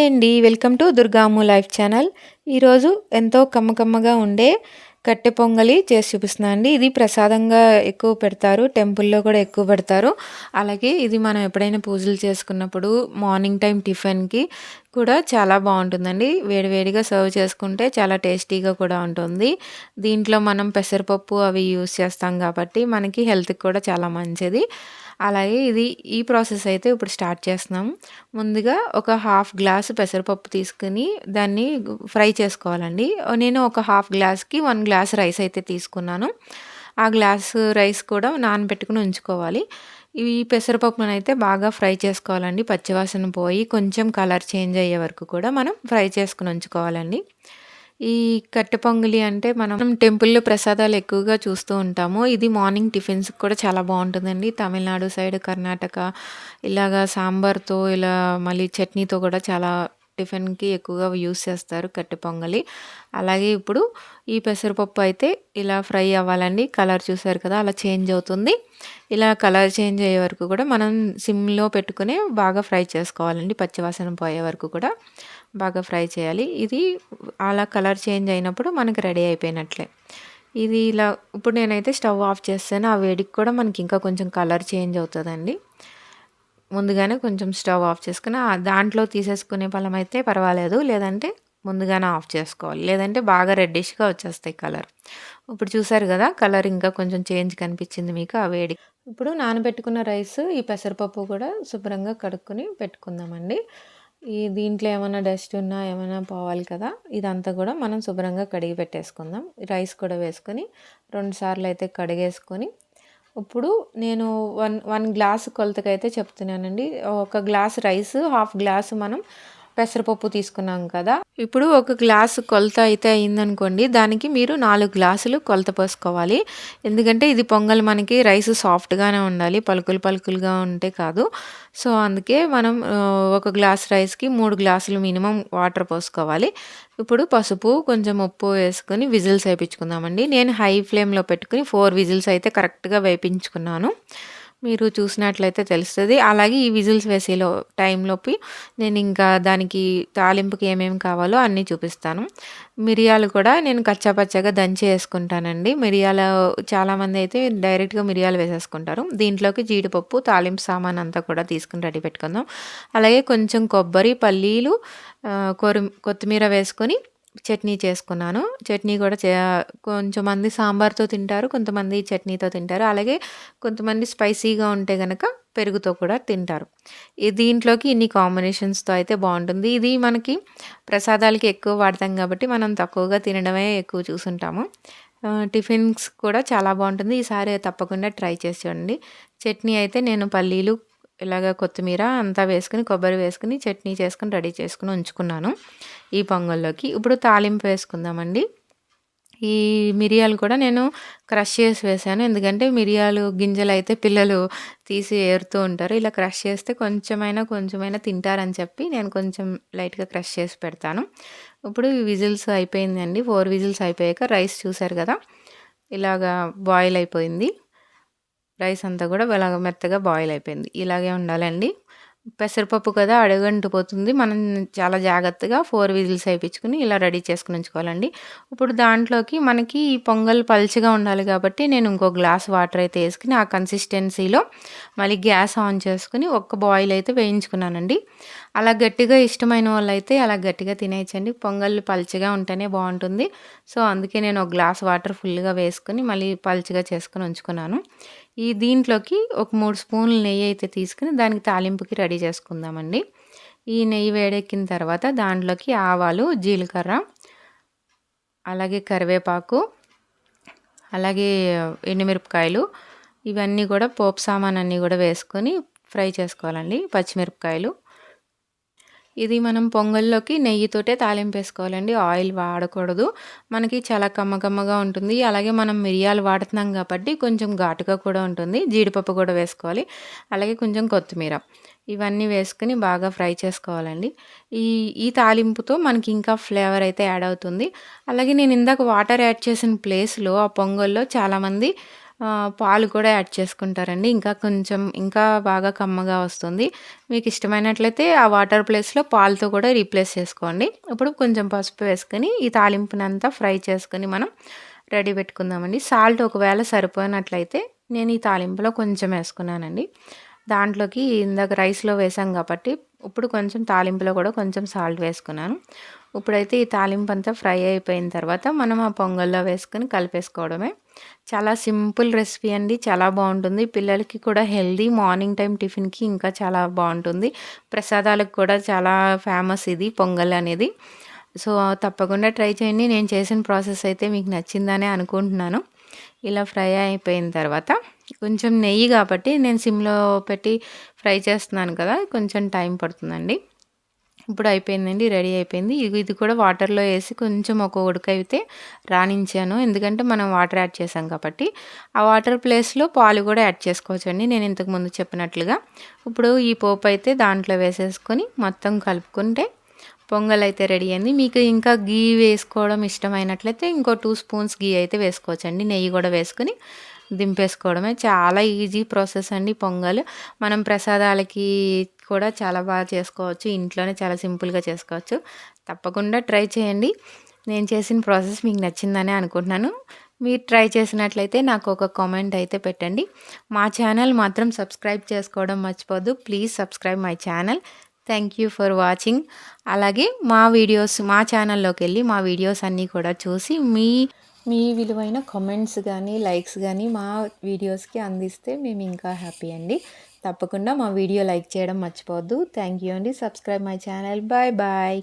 అండి welcome to Durgamu life channel. ఈరోజు ఎంతో కమ్మకమ్మగా ఉండే కట్టె పొంగలి చేసి చూపిస్తున్నా అండి. ఇది ప్రసాదంగా ఎక్కువ పెడతారు టెంపుల్లో కూడా ఎక్కువ పెడతారు. అలాగే ఇది మనం ఎప్పుడైనా పూజలు చేసుకున్నప్పుడు మార్నింగ్ టైం టిఫిన్కి కూడా చాలా బాగుంటుందండి. వేడివేడిగా సర్వ్ చేసుకుంటే చాలా టేస్టీగా కూడా ఉంటుంది. దీంట్లో మనం పెసరపప్పు అవి యూస్ చేస్తాం కాబట్టి మనకి హెల్త్కి కూడా చాలా మంచిది. అలాగే ఇది ఈ ప్రాసెస్ అయితే ఇప్పుడు స్టార్ట్ చేస్తున్నాం. ముందుగా ఒక హాఫ్ గ్లాస్ పెసరపప్పు తీసుకుని దాన్ని ఫ్రై చేసుకోవాలండి. నేను ఒక హాఫ్ గ్లాస్కి వన్ గ్లాస్ రైస్ అయితే తీసుకున్నాను. ఆ గ్లాస్ రైస్ కూడా నానబెట్టుకుని ఉంచుకోవాలి. ఇవి పెసరపప్పును అయితే బాగా ఫ్రై చేసుకోవాలండి. పచ్చివాసన పోయి కొంచెం కలర్ చేంజ్ అయ్యే వరకు కూడా మనం ఫ్రై చేసుకుని ఉంచుకోవాలండి. ఈ కట్టె పొంగలి అంటే మనం టెంపుల్‌లో ప్రసాదాలు ఎక్కువగా చూస్తూ ఉంటాము. ఇది మార్నింగ్ టిఫిన్స్ కూడా చాలా బాగుంటుందండి తమిళనాడు సైడ్, కర్ణాటక ఇలాగా సాంబార్‌తో ఇలా మళ్ళీ చట్నీతో కూడా చాలా టిఫిన్‌కి ఎక్కువగా యూస్ చేస్తారు కట్టె పొంగలి. అలాగే ఇప్పుడు ఈ పెసరపప్పు అయితే ఇలా ఫ్రై అవ్వాలండి. కలర్ చూసారు కదా! అలా చేంజ్ అవుతుంది. ఇలా కలర్ చేంజ్ అయ్యే వరకు కూడా మనం సిమ్‌లో పెట్టుకుని బాగా ఫ్రై చేసుకోవాలండి. పచ్చివాసన పోయే వరకు కూడా బాగా ఫ్రై చేయాలి. ఇది అలా కలర్ చేంజ్ అయినప్పుడు మనకి రెడీ అయిపోయినట్లే. ఇది ఇలా ఇప్పుడు నేనైతే స్టవ్ ఆఫ్ చేస్తాను. ఆ వేడికి కూడా మనకి ఇంకా కొంచెం కలర్ చేంజ్ అవుతుందండి ముందుగానే కొంచెం స్టవ్ ఆఫ్ చేసుకుని దాంట్లో తీసేసుకునే అయితే పర్వాలేదు లేదంటే ముందుగానే ఆఫ్ చేసుకోవాలి లేదంటే బాగా రెడ్డిష్గా వచ్చేస్తాయి కలర్ ఇప్పుడు చూసారు కదా కలర్ ఇంకా కొంచెం చేంజ్ కనిపించింది మీకు ఆ వేడి ఇప్పుడు నానబెట్టుకున్న రైస్ ఈ పెసరపప్పు కూడా శుభ్రంగా కడుక్కొని పెట్టుకుందామండి ఈ దీంట్లో ఏమైనా డస్ట్ ఉన్నా ఏమైనా పోవాలి కదా ఇదంతా కూడా మనం శుభ్రంగా కడిగి పెట్టేసుకుందాం. రైస్ కూడా వేసుకొని రెండు సార్లు అయితే కడిగేసుకొని ఇప్పుడు నేను వన్ వన్ గ్లాస్ కొలతకైతే చెప్తున్నానండి. ఒక గ్లాస్ రైస్ హాఫ్ గ్లాస్ మనం పెసరపప్పు తీసుకున్నాం కదా. ఇప్పుడు ఒక గ్లాసు కొలత అయితే అయిందనుకోండి దానికి మీరు నాలుగు గ్లాసులు కొలత పోసుకోవాలి. ఎందుకంటే ఇది పొంగల్ మనకి రైస్ సాఫ్ట్గానే ఉండాలి పలుకులు పలుకులుగా ఉంటే కాదు. సో అందుకే మనం ఒక గ్లాస్ రైస్కి మూడు గ్లాసులు మినిమం వాటర్ పోసుకోవాలి. ఇప్పుడు పసుపు కొంచెం ఉప్పు వేసుకొని విజిల్స్ వేయించుకుందామండి నేను హై ఫ్లేమ్లో పెట్టుకుని ఫోర్ విజిల్స్ అయితే కరెక్ట్గా వేయించుకున్నాను మీరు చూసినట్లయితే తెలుస్తుంది. అలాగే ఈ విజిల్స్ వేసేలో టైంలోపి నేను ఇంకా దానికి తాలింపుకి ఏమేమి కావాలో అన్నీ చూపిస్తాను. మిరియాలు కూడా నేను కచ్చాపచ్చగా దంచి వేసుకుంటానండి. మిరియాలు చాలామంది అయితే డైరెక్ట్గా మిరియాలు వేసేసుకుంటారు. దీంట్లోకి జీడిపప్పు తాలింపు సామాన్ అంతా కూడా తీసుకుని రెడీ పెట్టుకుందాం. అలాగే కొంచెం కొబ్బరి పల్లీలు కొరి కొత్తిమీర వేసుకొని చట్నీ చేసుకున్నాను. చట్నీ కూడా చే కొంచెమంది సాంబార్తో తింటారు కొంతమంది చట్నీతో తింటారు. అలాగే కొంతమంది స్పైసీగా ఉంటే కనుక పెరుగుతో కూడా తింటారు. దీంట్లోకి ఇన్ని కాంబినేషన్స్తో అయితే బాగుంటుంది. ఇది మనకి ప్రసాదాలకి ఎక్కువ వాడతాం కాబట్టి మనం తక్కువగా తినడమే ఎక్కువ చూసుంటాము. టిఫిన్స్ కూడా చాలా బాగుంటుంది. ఈసారి తప్పకుండా ట్రై చేసి చూడండి. చట్నీ అయితే నేను పల్లీలు ఇలాగ కొత్తిమీర అంతా వేసుకుని కొబ్బరి వేసుకుని చట్నీ చేసుకుని రెడీ చేసుకుని ఉంచుకున్నాను ఈ పొంగల్లోకి. ఇప్పుడు తాలింపు వేసుకుందామండి. ఈ మిరియాలు కూడా నేను క్రష్ చేసి వేసాను. ఎందుకంటే మిరియాలు గింజలు అయితే పిల్లలు తీసి ఏరుతూ ఉంటారు. ఇలా క్రష్ చేస్తే కొంచెమైనా కొంచెమైనా తింటారని చెప్పి నేను కొంచెం లైట్గా క్రష్ చేసి పెడతాను. ఇప్పుడు విజిల్స్ అయిపోయిందండి. ఫోర్ విజిల్స్ అయిపోయాక రైస్ చూసారు కదా? ఇలాగా బాయిల్ అయిపోయింది. రైస్ అంతా కూడా ఇలాగ మెత్తగా బాయిల్ అయిపోయింది. ఇలాగే ఉండాలండి. పెసరపప్పు కదా అడుగంటిపోతుంది మనం చాలా జాగ్రత్తగా ఫోర్ విజిల్స్ వేయించుకుని ఇలా రెడీ చేసుకుని ఉంచుకోవాలండి. ఇప్పుడు దాంట్లోకి మనకి ఈ పొంగల్ పలుచగా ఉండాలి కాబట్టి నేను ఇంకో గ్లాస్ వాటర్ అయితే వేసుకుని ఆ కన్సిస్టెన్సీలో మళ్ళీ గ్యాస్ ఆన్ చేసుకుని ఒక్క బాయిల్ అయితే వేయించుకున్నానండి. అలా గట్టిగా ఇష్టమైన వాళ్ళు అయితే అలా గట్టిగా తినేయచ్చండి. పొంగల్ పల్చగా ఉంటేనే బాగుంటుంది. సో అందుకే నేను ఒక గ్లాస్ వాటర్ ఫుల్గా వేసుకుని మళ్ళీ పలుచగా చేసుకుని ఉంచుకున్నాను. ఈ దీంట్లోకి ఒక మూడు స్పూన్లు నెయ్యి అయితే తీసుకుని దానికి తాలింపుకి రెడీ చేసుకుందామండి. ఈ నెయ్యి వేడెక్కిన తర్వాత దాంట్లోకి ఆవాలు జీలకర్ర అలాగే కరివేపాకు అలాగే ఎండుమిరపకాయలు ఇవన్నీ కూడా పోపు సామాన్ అన్నీ కూడా వేసుకొని ఫ్రై చేసుకోవాలండి పచ్చిమిరపకాయలు. ఇది మనం పొంగల్లోకి నెయ్యితోటే తాలింపు వేసుకోవాలండి ఆయిల్ వాడకూడదు. మనకి చాలా కమ్మకమ్మగా ఉంటుంది. అలాగే మనం మిరియాలు వాడుతున్నాం కాబట్టి కొంచెం ఘాటుగా కూడా ఉంటుంది. జీడిపప్పు కూడా వేసుకోవాలి. అలాగే కొంచెం కొత్తిమీర. ఇవన్నీ వేసుకుని బాగా ఫ్రై చేసుకోవాలండి. ఈ ఈ తాలింపుతో మనకి ఇంకా ఫ్లేవర్ అయితే యాడ్ అవుతుంది. అలాగే నేను ఇందాక వాటర్ యాడ్ చేసిన ప్లేస్లో ఆ పొంగల్లో చాలామంది పాలు కూడా యాడ్ చేసుకుంటారండి. ఇంకా కొంచెం ఇంకా బాగా కమ్మగా వస్తుంది. మీకు ఇష్టమైనట్లయితే ఆ వాటర్ ప్లేస్లో పాలతో కూడా రీప్లేస్ చేసుకోండి. ఇప్పుడు కొంచెం పసుపు వేసుకొని ఈ తాలింపునంతా ఫ్రై చేసుకొని మనం రెడీ పెట్టుకుందామండి. సాల్ట్ ఒకవేళ సరిపోయినట్లయితే నేను ఈ తాలింపులో కొంచెం వేసుకున్నానండి. దాంట్లోకి ఇందాక రైస్లో వేసాం కాబట్టి ఇప్పుడు కొంచెం తాలింపులో కూడా కొంచెం సాల్ట్ వేసుకున్నాను. ఇప్పుడైతే ఈ తాలింపు అంతా ఫ్రై అయిపోయిన తర్వాత మనం ఆ పొంగల్లో వేసుకొని కలిపేసుకోవడమే. చాలా సింపుల్ రెసిపీ అండి. చాలా బాగుంటుంది. పిల్లలకి కూడా హెల్దీ మార్నింగ్ టైం టిఫిన్కి ఇంకా చాలా బాగుంటుంది. ప్రసాదాలకు కూడా చాలా ఫేమస్ ఇది పొంగల్ అనేది. సో తప్పకుండా ట్రై చేయండి. నేను చేసిన ప్రాసెస్ అయితే మీకు నచ్చిందనే అనుకుంటున్నాను. ఇలా ఫ్రై అయిపోయిన తర్వాత కొంచెం నెయ్యి కాబట్టి నేను సిమ్లో పెట్టి ఫ్రై చేస్తున్నాను కదా కొంచెం టైం పడుతుందండి. ఇప్పుడు అయిపోయిందండి రెడీ అయిపోయింది. ఇది ఇది కూడా వాటర్లో వేసి కొంచెం ఒక ఉడకైతే రాణించాను. ఎందుకంటే మనం వాటర్ యాడ్ చేసాం కాబట్టి. ఆ వాటర్ ప్లేస్లో పాలు కూడా యాడ్ చేసుకోవచ్చండి నేను ఇంతకుముందు చెప్పినట్లుగా. ఇప్పుడు ఈ పోపు అయితే దాంట్లో వేసేసుకొని మొత్తం కలుపుకుంటే పొంగల్ అయితే రెడీ అయింది. మీకు ఇంకా గీ వేసుకోవడం ఇష్టమైనట్లయితే ఇంకో టూ స్పూన్స్ గీ అయితే వేసుకోవచ్చండి. నెయ్యి కూడా వేసుకొని దింపేసుకోవడమే. చాలా ఈజీ ప్రాసెస్ అండి పొంగల్. మనం ప్రసాదాలకి కూడా చాలా బాగా చేసుకోవచ్చు. ఇంట్లోనే చాలా సింపుల్గా చేసుకోవచ్చు. తప్పకుండా ట్రై చేయండి. నేను చేసిన ప్రాసెస్ మీకు నచ్చిందని అనుకుంటున్నాను. మీరు ట్రై చేసినట్లయితే నాకు ఒక కామెంట్ అయితే పెట్టండి. మా ఛానల్ మాత్రం సబ్స్క్రైబ్ చేసుకోవడం మర్చిపోద్దు please subscribe my channel. Thank you for watching అలాగే మా వీడియోస్ మా ఛానల్లోకి వెళ్ళి మా వీడియోస్ అన్నీ కూడా చూసి మీ మీ విలువైన కామెంట్స్ కానీ లైక్స్ కానీ మా వీడియోస్కి అందిస్తే మేము ఇంకా హ్యాపీ అండి. తప్పకుండా మా వీడియో లైక్ చేయడం మర్చిపోవద్దు. థ్యాంక్ యూ అండి. Subscribe my channel bye bye